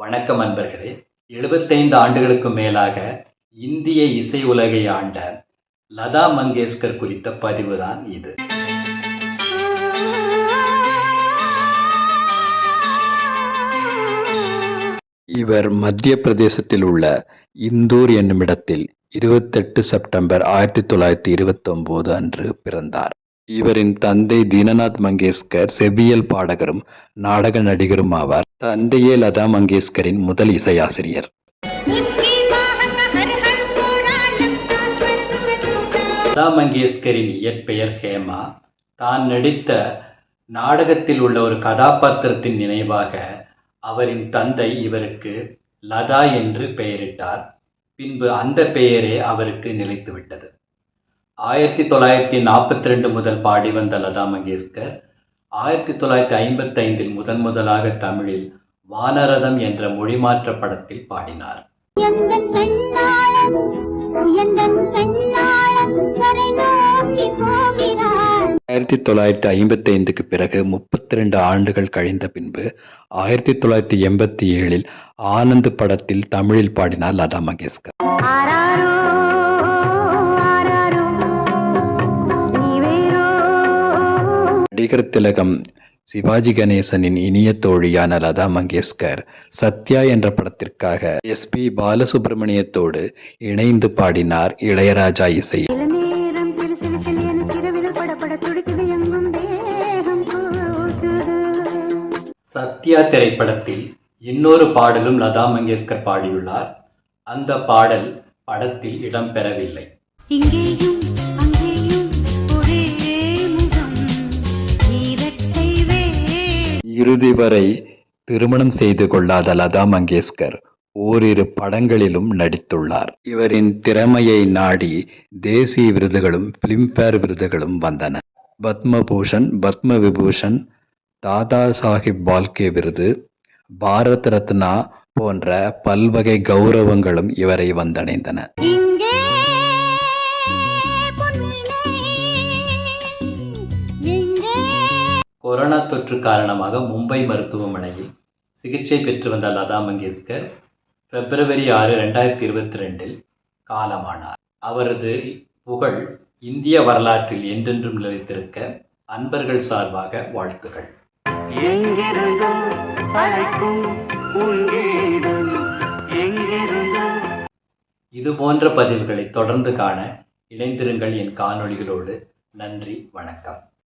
வணக்கம் அன்பர்களே. எழுபத்தைந்து ஆண்டுகளுக்கு மேலாக இந்திய இசை உலகை ஆண்ட லதா மங்கேஷ்கர் குறித்த பதிவு தான் இது. இவர் மத்திய பிரதேசத்தில் உள்ள இந்தூர் என்னுமிடத்தில் இருபத்தெட்டு செப்டம்பர் ஆயிரத்தி தொள்ளாயிரத்தி இருபத்தொம்போது அன்று பிறந்தார். இவரின் தந்தை தீனநாத் மங்கேஷ்கர் செவ்வியல் பாடகரும் நாடக நடிகரும் ஆவார். தந்தையே லதா மங்கேஷ்கரின் முதல் இசையாசிரியர். லதா மங்கேஷ்கரின் இயற்பெயர் ஹேமா. தான் நடித்த நாடகத்தில் உள்ள ஒரு கதாபாத்திரத்தின் நினைவாக அவரின் தந்தை இவருக்கு லதா என்று பெயரிட்டார். பின்பு அந்த பெயரே அவருக்கு நிலைத்துவிட்டது ஆயிரத்தி தொள்ளாயிரத்தி நாற்பத்தி ரெண்டு முதல் பாடி வந்த லதா மங்கேஷ்கர் ஆயிரத்தி தொள்ளாயிரத்தி ஐம்பத்தைந்தில் முதன் முதலாக தமிழில் வானரதம் என்ற மொழிமாற்ற படத்தில் பாடினார். ஆயிரத்தி தொள்ளாயிரத்தி ஐம்பத்தி ஐந்துக்கு பிறகு முப்பத்தி ரெண்டு ஆண்டுகள் கழிந்த பின்பு ஆயிரத்தி தொள்ளாயிரத்தி எண்பத்தி ஏழில் ஆனந்த் படத்தில் தமிழில் பாடினார் லதா மங்கேஷ்கர். நடிகர் திலகம் சிவாஜி கணேசனின் இனிய தோழியான லதா மங்கேஷ்கர் சத்யா என்ற படத்திற்காக எஸ்பி பாலசுப்ரமணியத்தோடு இணைந்து பாடினார் இளையராஜா கூசுது சத்யா திரைப்படத்தில் இன்னொரு பாடலும் லதா மங்கேஷ்கர் பாடியுள்ளார். அந்த பாடல் படத்தில் இடம்பெறவில்லை. இங்கேயும் இறுதி வரை திருமணம் செய்து கொள்ளாத லதா மங்கேஷ்கர் ஓரிரு படங்களிலும் நடித்துள்ளார். இவரின் திறமையை நாடி தேசிய விருதுகளும் பிலிம்பேர் விருதுகளும் வந்தன. பத்மபூஷன் பத்ம விபூஷன் தாதா சாஹிப் பால்கே விருது பாரத் ரத்னா போன்ற பல்வகை கௌரவங்களும் இவரை வந்தடைந்தன. தொற்று காரணமாக மும்பை மருத்துவமனையில் சிகிச்சை பெற்று வந்த லதா மங்கேஷ்கர் பிப்ரவரி ஆறு ரெண்டாயிரத்தி இருபத்தி ரெண்டில் காலமானார். அவரது புகழ் இந்திய வரலாற்றில் என்றென்றும் நிலைத்திருக்க அன்பர்கள் சார்பாக வாழ்த்துகள். இது போன்ற பதிவுகளை தொடர்ந்து காண இணைந்திருங்கள் என் காணொளிகளோடு. நன்றி வணக்கம்.